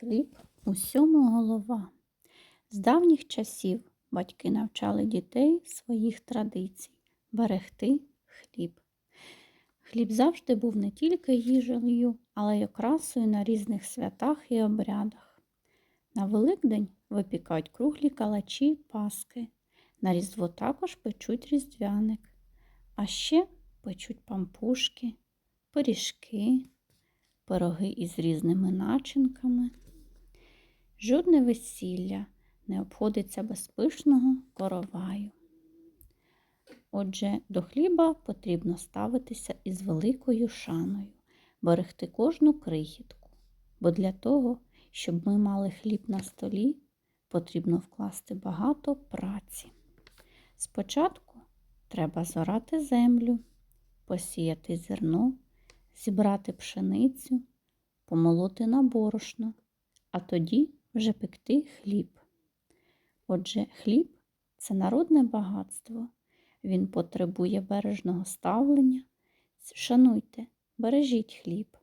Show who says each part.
Speaker 1: Хліб усьому голова. З давніх часів батьки навчали дітей своїх традицій берегти хліб. Хліб завжди був не тільки їжею, але й окрасою на різних святах і обрядах. На Великдень випікають круглі калачі, паски. На Різдво також печуть різдвяник, а ще печуть пампушки, пиріжки, пироги із різними начинками. Жодне весілля не обходиться без пишного короваю. Отже, до хліба потрібно ставитися із великою шаною, берегти кожну крихітку, бо для того, щоб ми мали хліб на столі, потрібно вкласти багато праці. Спочатку треба зорати землю, посіяти зерно, зібрати пшеницю, помолоти на борошно, а тоді вже пекти хліб. Отже, хліб це народне багатство. Він потребує бережного ставлення. Шануйте, бережіть хліб.